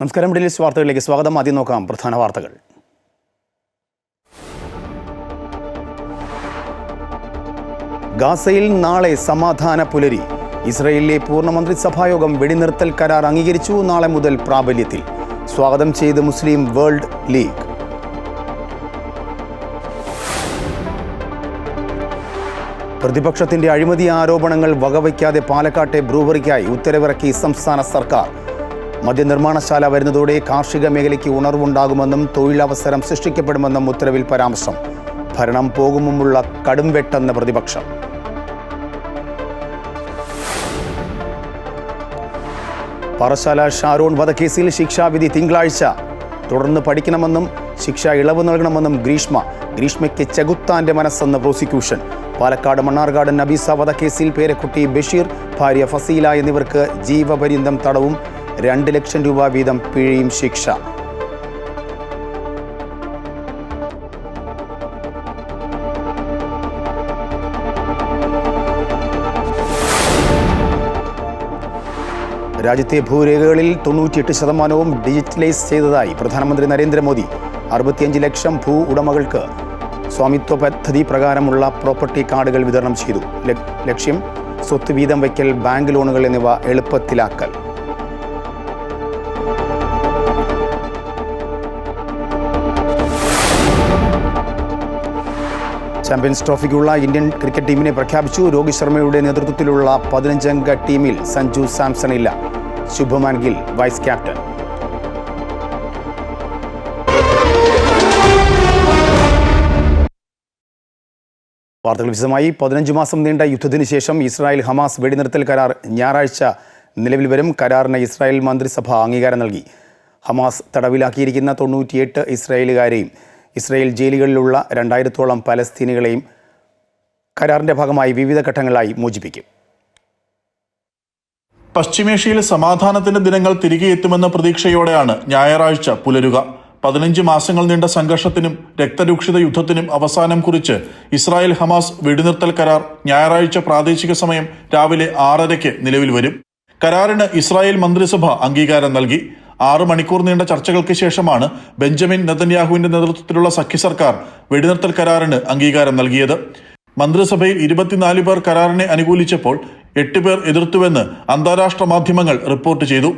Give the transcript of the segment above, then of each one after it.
നമസ്കാരം. Middle east വാർത്തകളിലേക്ക് സ്വാഗതം. ആദ്യം നോക്കാം പ്രധാന വാർത്തകൾ. ഗാസയിൽ നാളെ സമാധാന പുലരി. ഇസ്രയേലിലെ പൂർണമന്ത്രിസഭായോഗം വെടിനിർത്തൽ കരാർ അംഗീകരിച്ചു നാളെ മുതൽ പ്രാബല്യത്തിൽ. സ്വാഗതം ചെയ്ത് മുസ്ലിം വേൾഡ് ലീഗ്. പ്രതിപക്ഷത്തിന്റെ അഴിമതി ആരോപണങ്ങൾ വകവയ്ക്കാതെ പാലക്കാട്ടെ ബ്രൂവറിക്കായി ഉത്തരവിറക്കി സംസ്ഥാന സർക്കാർ. മദ്യനിർമ്മാണശാല വരുന്നതോടെ കാർഷിക മേഖലയ്ക്ക് ഉണർവുണ്ടാകുമെന്നും തൊഴിലവസരം സൃഷ്ടിക്കപ്പെടുമെന്നും ഉത്തരവിൽ പരാമർശം. ഭരണം പോകുമുള്ള കടുംവെട്ടെന്ന പ്രതിപക്ഷം. പാറശാല ഷാരോൺ വധക്കേസിൽ ശിക്ഷാവിധി തിങ്കളാഴ്ച. തുടർന്ന് പഠിക്കണമെന്നും ശിക്ഷ ഇളവ് നൽകണമെന്നും ഗ്രീഷ്മ. ഗ്രീഷ്മയ്ക്ക് ചെകുത്താന്റെ മനസ്സെന്ന് പ്രോസിക്യൂഷൻ. പാലക്കാട് മണ്ണാർക്കാട് നബീസ വധക്കേസിൽ പേരക്കുട്ടി ബഷീർ ഭാര്യ ഫസീല എന്നിവർക്ക് ജീവപര്യന്തം തടവും രണ്ട് ലക്ഷം രൂപ വീതം പിഴയും ശിക്ഷ. രാജ്യത്തെ ഭൂരേഖകളിൽ തൊണ്ണൂറ്റിയെട്ട് ശതമാനവും ഡിജിറ്റലൈസ് ചെയ്തതായി പ്രധാനമന്ത്രി നരേന്ദ്രമോദി. അറുപത്തിയഞ്ച് ലക്ഷം ഭൂ ഉടമകൾക്ക് സ്വാമിത്വ പദ്ധതി പ്രകാരമുള്ള പ്രോപ്പർട്ടി കാർഡുകൾ വിതരണം ചെയ്തു. ലക്ഷ്യം സ്വത്ത് വീതം വയ്ക്കൽ ബാങ്ക് ലോണുകൾ എന്നിവ എളുപ്പത്തിലാക്കൽ. ചാമ്പ്യൻസ് ട്രോഫിക്കുള്ള ഇന്ത്യൻ ക്രിക്കറ്റ് ടീമിനെ പ്രഖ്യാപിച്ചു. രോഹിത് ശർമ്മയുടെ നേതൃത്വത്തിലുള്ള പതിനഞ്ചംഗ ടീമിൽ സഞ്ജു സാംസൺ ഇല്ല ശുഭമാൻ ഗിൽ വൈസ് ക്യാപ്റ്റൻ. വാർത്തകൾ വിശദമായി. പതിനഞ്ച് മാസം നീണ്ട യുദ്ധത്തിന് ശേഷം ഇസ്രായേൽ ഹമാസ് വെടിനിർത്തൽ കരാർ ഞായറാഴ്ച നിലവിൽ വരും. കരാറിന് ഇസ്രായേൽ മന്ത്രിസഭ അംഗീകാരം നൽകി. ഹമാസ് തടവിലാക്കിയിരിക്കുന്ന തൊണ്ണൂറ്റിയെട്ട് ഇസ്രായേലുകാരെയും ഇസ്രായേൽ ജയിലുകളിലുള്ള രണ്ടായിരത്തോളം പലസ്തീനികളെയും കരാറിന്റെ ഭാഗമായി വിവിധ ഘട്ടങ്ങളായി മോചിപ്പിക്കും. പശ്ചിമേഷ്യയിൽ സമാധാനത്തിന്റെ ദിനങ്ങൾ തിരികെ എത്തുമെന്ന പ്രതീക്ഷയോടെയാണ് ഞായറാഴ്ച പുലരുക. പതിനഞ്ച് മാസങ്ങൾ നീണ്ട സംഘർഷത്തിനും രക്തരൂക്ഷിത യുദ്ധത്തിനും അവസാനം കുറിച്ച് ഇസ്രായേൽ ഹമാസ് വെടിനിർത്തൽ കരാർ ഞായറാഴ്ച പ്രാദേശിക സമയം രാവിലെ ആറരയ്ക്ക് നിലവിൽ വരും. കരാറിന് ഇസ്രായേൽ മന്ത്രിസഭ അംഗീകാരം നൽകി. ആറ് മണിക്കൂർ നീണ്ട ചർച്ചകൾക്ക് ശേഷമാണ് ബെഞ്ചമിൻ നെതന്യാഹുവിന്റെ നേതൃത്വത്തിലുള്ള സഖ്യ സർക്കാർ വെടിനിർത്തൽ കരാറിന് അംഗീകാരം നൽകിയത്. മന്ത്രിസഭയിൽ ഇരുപത്തിനാല് പേർ കരാറിനെ അനുകൂലിച്ചപ്പോൾ എട്ട് പേർ എതിർത്തുവെന്ന് അന്താരാഷ്ട്ര മാധ്യമങ്ങൾ റിപ്പോർട്ട് ചെയ്തു.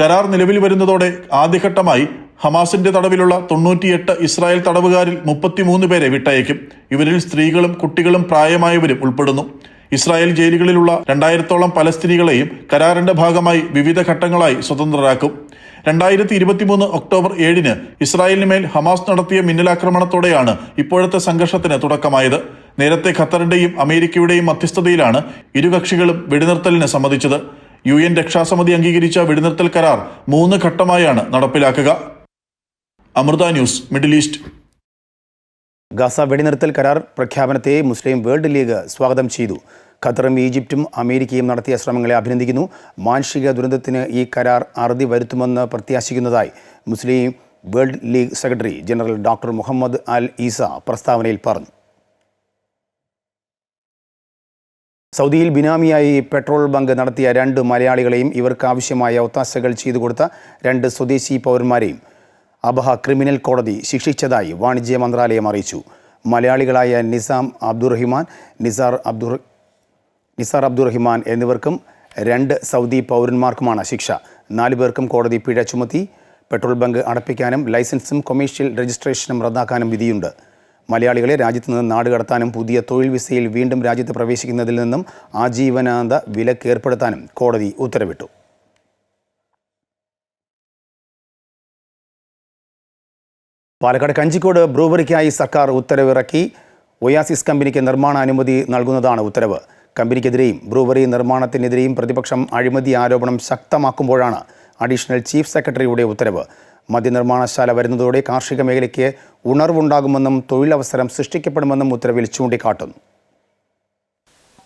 കരാർ നിലവിൽ വരുന്നതോടെ ആദ്യഘട്ടമായി ഹമാസിന്റെ തടവിലുള്ള തൊണ്ണൂറ്റിയെട്ട് ഇസ്രായേൽ തടവുകാരിൽ മുപ്പത്തിമൂന്ന് പേരെ വിട്ടയക്കും. ഇവരിൽ സ്ത്രീകളും കുട്ടികളും പ്രായമായവരും ഉൾപ്പെടുന്നു. ഇസ്രായേൽ ജയിലുകളിലുള്ള രണ്ടായിരത്തോളം പലസ്തീനികളെയും കരാറിന്റെ ഭാഗമായി വിവിധ ഘട്ടങ്ങളായി സ്വതന്ത്രരാക്കും. രണ്ടായിരത്തി ഇരുപത്തിമൂന്ന് ഒക്ടോബർ ഏഴിന് ഇസ്രായേലിന് മേൽ ഹമാസ് നടത്തിയ മിന്നലാക്രമണത്തോടെയാണ് ഇപ്പോഴത്തെ സംഘർഷത്തിന് തുടക്കമായത്. നേരത്തെ ഖത്തറിന്റെയും അമേരിക്കയുടെയും മധ്യസ്ഥതയിലാണ് ഇരുകക്ഷികളും വെടിനിർത്തലിന് സമ്മതിച്ചത്. യു എൻ രക്ഷാസമിതി അംഗീകരിച്ച വെടിനിർത്തൽ കരാർ മൂന്ന് ഘട്ടമായാണ് നടപ്പിലാക്കുക. Amrita News Middle East. Gaza വെടിനിർത്തൽ കരാർ പ്രഖ്യാപനത്തെ മുസ്ലിം വേൾഡ് ലീഗ് സ്വാഗതം ചെയ്തു. ഖത്തറും ഈജിപ്തും അമേരിക്കയും നടത്തിയ ശ്രമങ്ങളെ അഭിനന്ദിക്കുന്നു. മാനുഷിക ദുരന്തത്തിന് ഈ കരാർ അറുതി വരുത്തുമെന്ന് പ്രത്യാശിക്കുന്നതായി Muslim World League secretary general doctor Muhammad al Issa പ്രസ്താവനയിൽ പറഞ്ഞു. സൗദിയിൽ ബിനാമിയായി പെട്രോൾ ബങ്ക് നടത്തിയ രണ്ട് മലയാളികളെയും ഇവർക്ക് ആവശ്യമായ ഒത്താശകൾ ചെയ്തു കൊടുത്ത രണ്ട് സ്വദേശി പൗരന്മാരെയും അബഹ ക്രിമിനൽ കോടതി ശിക്ഷിച്ചതായി വാണിജ്യ മന്ത്രാലയം അറിയിച്ചു. മലയാളികളായ നിസാം അബ്ദുറഹിമാൻ നിസാർ അബ്ദുർ നിസാർ അബ്ദുറഹിമാൻ എന്നിവർക്കും രണ്ട് സൗദി പൗരന്മാർക്കുമാണ് ശിക്ഷ. നാലു പേർക്കും കോടതി പിഴ ചുമത്തി. പെട്രോൾ ബങ്ക് അടപ്പിക്കാനും ലൈസൻസും കൊമേഴ്ഷ്യൽ രജിസ്ട്രേഷനും റദ്ദാക്കാനും വിധിയുണ്ട്. മലയാളികളെ രാജ്യത്ത് നിന്ന് നാട് കടത്താനും പുതിയ തൊഴിൽ വിസയിൽ വീണ്ടും രാജ്യത്ത് പ്രവേശിക്കുന്നതിൽ നിന്നും ആജീവനാന്ത വിലക്ക് ഏർപ്പെടുത്താനും കോടതി ഉത്തരവിട്ടു. പാലക്കാട് കഞ്ചിക്കോട് ബ്രൂവറിക്കായി സർക്കാർ ഉത്തരവിറക്കി. ഒയാസിസ് കമ്പനിക്ക് നിർമ്മാണ അനുമതി നൽകുന്നതാണ് ഉത്തരവ്. കമ്പനിക്കെതിരെയും ബ്രൂവറി നിർമ്മാണത്തിനെതിരെയും പ്രതിപക്ഷം അഴിമതി ആരോപണം ശക്തമാക്കുമ്പോഴാണ് അഡീഷണൽ ചീഫ് സെക്രട്ടറിയുടെ ഉത്തരവ്. മദ്യനിർമ്മാണശാല വരുന്നതോടെ കാർഷിക മേഖലയ്ക്ക് ഉണർവുണ്ടാകുമെന്നും തൊഴിലവസരം സൃഷ്ടിക്കപ്പെടുമെന്നും ഉത്തരവിൽ ചൂണ്ടിക്കാട്ടുന്നു.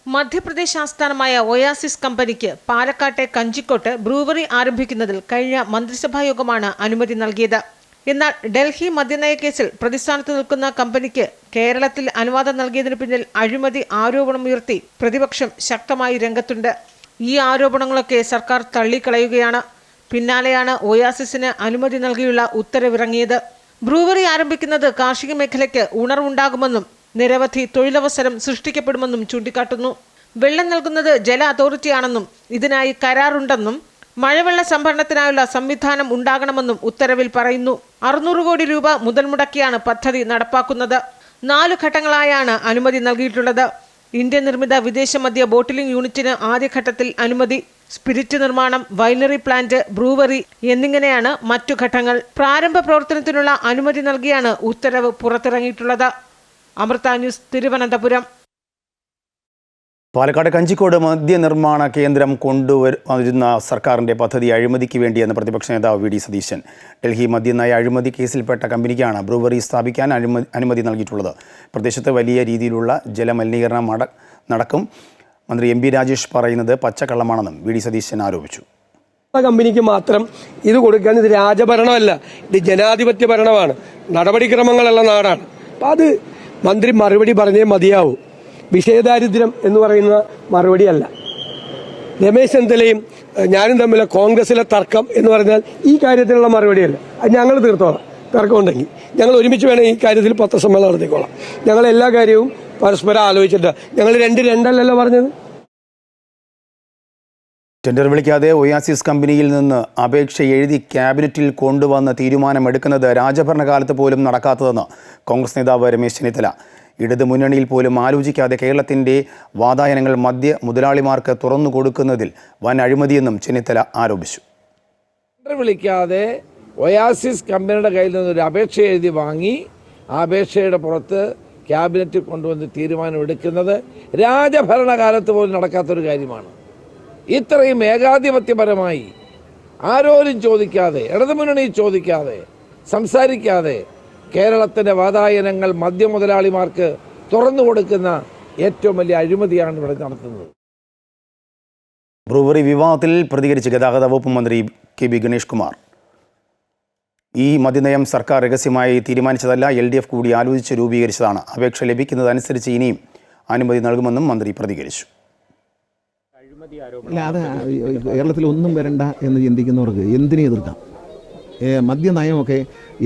മധ്യപ്രദേശ് ആസ്ഥാനമായ ഒയാസിസ് കമ്പനിക്ക് പാലക്കാട്ടെ കഞ്ചിക്കോട്ട് ബ്രൂവറി ആരംഭിക്കുന്നതിൽ കഴിഞ്ഞ മന്ത്രിസഭാ യോഗമാണ് അനുമതി നൽകിയത്. എന്നാൽ ഡൽഹി മദ്യനയ കേസിൽ പ്രതിസ്ഥാനത്ത് നിൽക്കുന്ന കമ്പനിക്ക് കേരളത്തിൽ അനുവാദം നൽകിയതിന് പിന്നിൽ അഴിമതി ആരോപണമുയർത്തി പ്രതിപക്ഷം ശക്തമായി രംഗത്തുണ്ട്. ഈ ആരോപണങ്ങളൊക്കെ സർക്കാർ തള്ളിക്കളയുകയാണ്. പിന്നാലെയാണ് ഒയാസിസിന് അനുമതി നൽകിയുള്ള ഉത്തരവിറങ്ങിയത്. ബ്രൂവറി ആരംഭിക്കുന്നത് കാർഷിക മേഖലയ്ക്ക് ഉണർവുണ്ടാകുമെന്നും നിരവധി തൊഴിലവസരം സൃഷ്ടിക്കപ്പെടുമെന്നും ചൂണ്ടിക്കാട്ടുന്നു. വെള്ളം നൽകുന്നത് ജല അതോറിറ്റിയാണെന്നും ഇതിനായി കരാറുണ്ടെന്നും മഴവെള്ള സംഭരണത്തിനായുള്ള സംവിധാനം ഉണ്ടാകണമെന്നും ഉത്തരവിൽ പറയുന്നു. അറുന്നൂറ് കോടി രൂപ മുതൽ മുടക്കിയാണ് പദ്ധതി നടപ്പാക്കുന്നത്. നാല് ഘട്ടങ്ങളായാണ് അനുമതി നൽകിയിട്ടുള്ളത്. ഇന്ത്യ നിർമ്മിത വിദേശ മദ്യ ബോട്ടിലിംഗ് യൂണിറ്റിന് ആദ്യഘട്ടത്തിൽ അനുമതി. സ്പിരിറ്റ് നിർമ്മാണം വൈനറി പ്ലാന്റ് ബ്രൂവറി എന്നിങ്ങനെയാണ് മറ്റു ഘട്ടങ്ങൾ. പ്രാരംഭ പ്രവർത്തനത്തിനുള്ള അനുമതി നൽകിയാണ് ഉത്തരവ് പുറത്തിറങ്ങിയിട്ടുള്ളത്. അമൃത ന്യൂസ് തിരുവനന്തപുരം. പാലക്കാട് കഞ്ചിക്കോട് മദ്യനിർമ്മാണ കേന്ദ്രം കൊണ്ടുവരുന്ന സർക്കാരിന്റെ പദ്ധതി അഴിമതിക്ക് വേണ്ടിയെന്ന് പ്രതിപക്ഷ നേതാവ് വി ഡി സതീശൻ. ഡൽഹി മദ്യനയ അഴിമതി കേസിൽപ്പെട്ട കമ്പനിക്കാണ് ബ്രൂവറി സ്ഥാപിക്കാൻ അനുമതി നൽകിയിട്ടുള്ളത്. പ്രദേശത്ത് വലിയ രീതിയിലുള്ള ജലമലിനീകരണം നടക്കും. മന്ത്രി എം പി രാജേഷ് പറയുന്നത് പച്ചക്കള്ളമാണെന്നും വി ഡി സതീശൻ ആരോപിച്ചു. കമ്പനിക്ക് മാത്രം ഇത് കൊടുക്കാൻ ഇത് രാജഭരണമല്ല ഇത് ജനാധിപത്യ ഭരണമാണ് നടപടിക്രമങ്ങളുള്ള നാടാണ്. അപ്പം അത് മന്ത്രി മറുപടി പറഞ്ഞേ മതിയാവൂ. വിഷയദാരിദ്ര്യം എന്ന് പറയുന്ന മറുപടിയല്ല. രമേശ് ചെന്നിത്തലയും ഞാനും തമ്മിലെ കോൺഗ്രസിലെ തർക്കം എന്ന് പറഞ്ഞാൽ ഈ കാര്യത്തിലുള്ള മറുപടിയല്ല. അത് ഞങ്ങൾ തീർത്തോളാം. തർക്കമുണ്ടെങ്കിൽ ഞങ്ങൾ ഒരുമിച്ച് വേണം ഈ കാര്യത്തിൽ പത്രസമ്മേളനം നടത്തിക്കോളാം. ഞങ്ങൾ എല്ലാ കാര്യവും പരസ്പരം ആലോചിച്ചിട്ട്. ഞങ്ങൾ രണ്ട് രണ്ടല്ലല്ലോ പറഞ്ഞത്? ടെൻഡർ വിളിക്കാതെ ഒയാസിസ് കമ്പനിയിൽ നിന്ന് അപേക്ഷ എഴുതി ക്യാബിനറ്റിൽ കൊണ്ടുവന്ന തീരുമാനമെടുക്കുന്നത് രാജഭരണകാലത്ത് പോലും നടക്കാത്തതെന്ന് കോൺഗ്രസ് നേതാവ് രമേശ് ചെന്നിത്തല. ഇടത് മുന്നണിയിൽ പോലും ആലോചിക്കാതെ കേരളത്തിന്റെ വാതായനങ്ങൾ മദ്യ മുതലാളിമാർക്ക് തുറന്നു കൊടുക്കുന്നതിൽ വൻ അഴിമതിയെന്നും ചെന്നിത്തല ആരോപിച്ചു. ടെൻഡർ വിളിക്കാതെ ഒയാസിസ് കമ്പനിയുടെ കയ്യിൽ നിന്ന് ഒരു അപേക്ഷ എഴുതി വാങ്ങി ആ അപേക്ഷയുടെ പുറത്ത് ക്യാബിനറ്റിൽ കൊണ്ടുവന്ന് തീരുമാനം തീരുമാനമെടുക്കുന്നത് രാജഭരണകാലത്ത് പോലും നടക്കാത്തൊരു കാര്യമാണ്. ഇത്രയും ഏകാധിപത്യപരമായി ആരോരും ചോദിക്കാതെ ഇടതുമുന്നണി ചോദിക്കാതെ സംസാരിക്കാതെ കേരളത്തിന്റെ വാതായനങ്ങൾ മദ്യമുതലാളിമാർക്ക് തുറന്നു കൊടുക്കുന്ന ഏറ്റവും വലിയ അഴിമതിയാണ് ഇവിടെ നടത്തുന്നത്. ബ്രൂവറി വിവാദത്തിൽ പ്രതികരിച്ച് ഗതാഗത വകുപ്പ് മന്ത്രി കെ ബി ഗണേഷ് കുമാർ ഈ മദ്യനയം സർക്കാർ രഹസ്യമായി തീരുമാനിച്ചതല്ല എൽ ഡി എഫ് കൂടി ആലോചിച്ച് രൂപീകരിച്ചതാണ്. അപേക്ഷ ലഭിക്കുന്നതനുസരിച്ച് ഇനിയും അനുമതി നൽകുമെന്നും മന്ത്രി പ്രതികരിച്ചു. അല്ല അത് കേരളത്തിൽ ഒന്നും വരണ്ട എന്ന് ചിന്തിക്കുന്നവർക്ക് എന്തിനെ എതിർക്കാം? മദ്യ മദ്യനയമൊക്കെ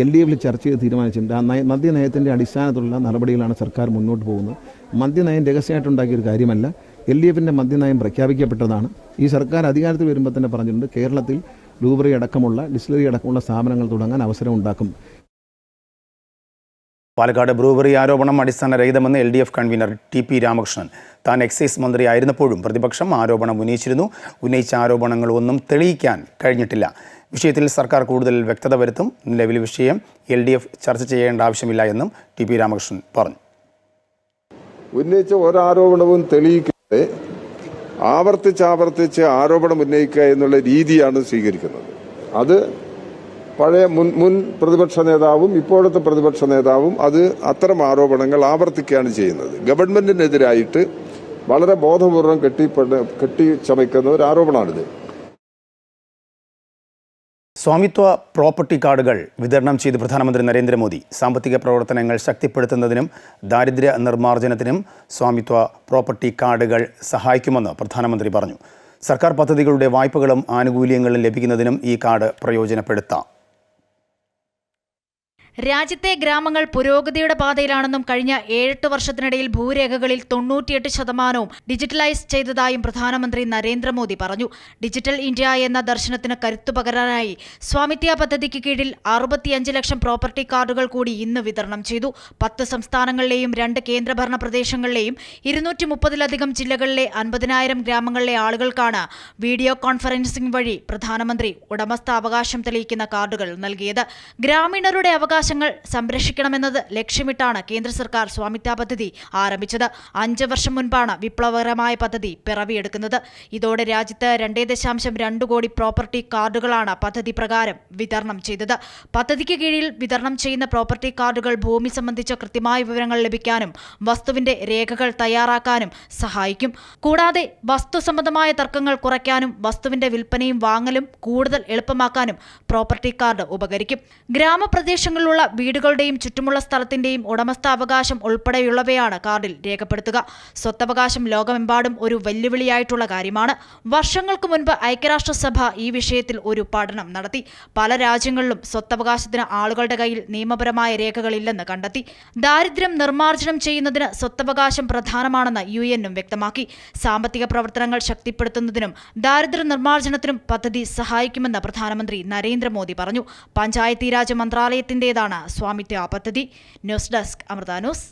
എൽ ഡി എഫിൽ ചർച്ച ചെയ്ത് തീരുമാനിച്ചിട്ടുണ്ട്. ആ നയ മദ്യനയത്തിന്റെ അടിസ്ഥാനത്തിലുള്ള നടപടികളാണ് സർക്കാർ മുന്നോട്ട് പോകുന്നത്. മദ്യനയം രഹസ്യമായിട്ടുണ്ടാക്കിയ ഒരു കാര്യമല്ല. എൽ ഡി എഫിന്റെ മദ്യനയം പ്രഖ്യാപിക്കപ്പെട്ടതാണ്. ഈ സർക്കാർ അധികാരത്തിൽ വരുമ്പോൾ തന്നെ പറഞ്ഞിട്ടുണ്ട് കേരളത്തിൽ ലൂബറി അടക്കമുള്ള ഡിസ്റ്റിലറി അടക്കമുള്ള സ്ഥാപനങ്ങൾ തുടങ്ങാൻ അവസരം ഉണ്ടാക്കും പാലക്കാട് ബ്രൂവറി ആരോപണം അടിസ്ഥാനരഹിതമെന്ന് L D F convener T P Ramakrishnan. താൻ എക്സൈസ് മന്ത്രി ആയിരുന്നപ്പോഴും പ്രതിപക്ഷം ആരോപണം ഉന്നയിച്ചിരുന്നു. ഉന്നയിച്ച ആരോപണങ്ങൾ ഒന്നും തെളിയിക്കാൻ കഴിഞ്ഞിട്ടില്ല. വിഷയത്തിൽ സർക്കാർ കൂടുതൽ വ്യക്തത വരുത്തും. നിലവിൽ വിഷയം എൽ ഡി എഫ് ചർച്ച ചെയ്യേണ്ട ആവശ്യമില്ല എന്നും ടി പി രാമകൃഷ്ണൻ പറഞ്ഞു. ഉന്നയിച്ച ഒരാരോപണവും തെളിയിക്കാതെ ആവർത്തിച്ചാവർത്തിച്ച് ആരോപണം ഉന്നയിക്കുക എന്നുള്ള രീതിയാണ് സ്വീകരിക്കുന്നത്. അത് പഴയ മുൻ മുൻ പ്രതിപക്ഷ നേതാവും ഇപ്പോഴത്തെ പ്രതിപക്ഷ നേതാവും അത് അത്തരം ആരോപണങ്ങൾ ആവർത്തിക്കുകയാണ് ചെയ്യുന്നത്. ഗവൺമെന്റിനെതിരായിട്ട് വളരെ ബോധപൂർവം കെട്ടി കെട്ടിച്ചമയ്ക്കുന്ന ഒരു ആരോപണമാണിത്. സ്വാമിത്വ പ്രോപ്പർട്ടി കാർഡുകൾ വിതരണം ചെയ്ത് പ്രധാനമന്ത്രി നരേന്ദ്രമോദി സാമ്പത്തിക പ്രവർത്തനങ്ങൾ ശക്തിപ്പെടുത്തുന്നതിനും ദാരിദ്ര്യ നിർമ്മാർജനത്തിനും സ്വാമിത്വ പ്രോപ്പർട്ടി കാർഡുകൾ സഹായിക്കുമെന്ന് പ്രധാനമന്ത്രി പറഞ്ഞു. സർക്കാർ പദ്ധതികളുടെ വായ്പകളും ആനുകൂല്യങ്ങളും ലഭിക്കുന്നതിനും ഈ കാർഡ് പ്രയോജനപ്പെടുത്താം. രാജ്യത്തെ ഗ്രാമങ്ങൾ പുരോഗതിയുടെ പാതയിലാണെന്നും കഴിഞ്ഞ ഏഴെട്ട് വർഷത്തിനിടയിൽ ഭൂരേഖകളിൽ തൊണ്ണൂറ്റിയെട്ട് ശതമാനവും ഡിജിറ്റലൈസ് ചെയ്തതായും പ്രധാനമന്ത്രി നരേന്ദ്രമോദി പറഞ്ഞു. ഡിജിറ്റൽ ഇന്ത്യ എന്ന ദർശനത്തിന് കരുത്തു പകരാനായി സ്വാമിത്യ പദ്ധതിക്ക് കീഴിൽ അറുപത്തിയഞ്ച് ലക്ഷം പ്രോപ്പർട്ടി കാർഡുകൾ കൂടി ഇന്ന് വിതരണം ചെയ്തു. പത്ത് സംസ്ഥാനങ്ങളിലെയും രണ്ട് കേന്ദ്രഭരണ പ്രദേശങ്ങളിലെയും ഇരുന്നൂറ്റി മുപ്പതിലധികം ജില്ലകളിലെ അൻപതിനായിരം ഗ്രാമങ്ങളിലെ ആളുകൾക്കാണ് വീഡിയോ കോൺഫറൻസിംഗ് വഴി പ്രധാനമന്ത്രി ഉടമസ്ഥാവകാശം തെളിയിക്കുന്ന കാർഡുകൾ നൽകിയത്. ഗ്രാമീണരുടെ അവകാശ സ്വത്തവകാശങ്ങൾ സംരക്ഷിക്കണമെന്നത് ലക്ഷ്യമിട്ടാണ് കേന്ദ്ര സർക്കാർ സ്വാമിത്വ പദ്ധതി ആരംഭിച്ചത്. അഞ്ച് വർഷം മുൻപാണ് വിപ്ലവകരമായ പദ്ധതി പിറവിയെടുക്കുന്നത്. ഇതോടെ രാജ്യത്ത് രണ്ടേ ദശാംശം രണ്ട് കോടി പ്രോപ്പർട്ടി കാർഡുകളാണ് പദ്ധതി പ്രകാരം വിതരണം ചെയ്തത്. പദ്ധതിക്ക് കീഴിൽ വിതരണം ചെയ്യുന്ന പ്രോപ്പർട്ടി കാർഡുകൾ ഭൂമി സംബന്ധിച്ച കൃത്യമായ വിവരങ്ങൾ ലഭിക്കാനും വസ്തുവിന്റെ രേഖകൾ തയ്യാറാക്കാനും സഹായിക്കും. കൂടാതെ വസ്തു സംബന്ധമായ തർക്കങ്ങൾ കുറയ്ക്കാനും വസ്തുവിന്റെ വിൽപ്പനയും വാങ്ങലും കൂടുതൽ എളുപ്പമാക്കാനും പ്രോപ്പർട്ടി കാർഡ് ഉപകരിക്കും. ഗ്രാമപ്രദേശങ്ങളിലുള്ള വീടുകളുടെയും ചുറ്റുമുള്ള സ്ഥലത്തിന്റെയും ഉടമസ്ഥാവകാശം ഉൾപ്പെടെയുള്ളവയാണ് കാർഡിൽ രേഖപ്പെടുത്തുക. സ്വത്തവകാശം ലോകമെമ്പാടും ഒരു വെല്ലുവിളിയായിട്ടുള്ള കാര്യമാണ്. വർഷങ്ങൾക്ക് മുൻപ് ഐക്യരാഷ്ട്രസഭ ഈ വിഷയത്തിൽ ഒരു പഠനം നടത്തി. പല രാജ്യങ്ങളിലും സ്വത്തവകാശത്തിന് ആളുകളുടെ കയ്യിൽ നിയമപരമായ രേഖകളില്ലെന്ന് കണ്ടെത്തി. ദാരിദ്ര്യം നിർമ്മാർജനം ചെയ്യുന്നതിന് സ്വത്തവകാശം പ്രധാനമാണെന്ന് യു എന്നും വ്യക്തമാക്കി. സാമ്പത്തിക പ്രവർത്തനങ്ങൾ ശക്തിപ്പെടുത്തുന്നതിനും ദാരിദ്ര്യ നിർമ്മാർജനത്തിനും പദ്ധതി സഹായിക്കുമെന്ന് പ്രധാനമന്ത്രി നരേന്ദ്രമോദി പറഞ്ഞു. പഞ്ചായത്തി രാജ് മന്ത്രാലയത്തിന്റേതാണ് സ്വാമിത്വ പദ്ധതി. News desk Amrita News.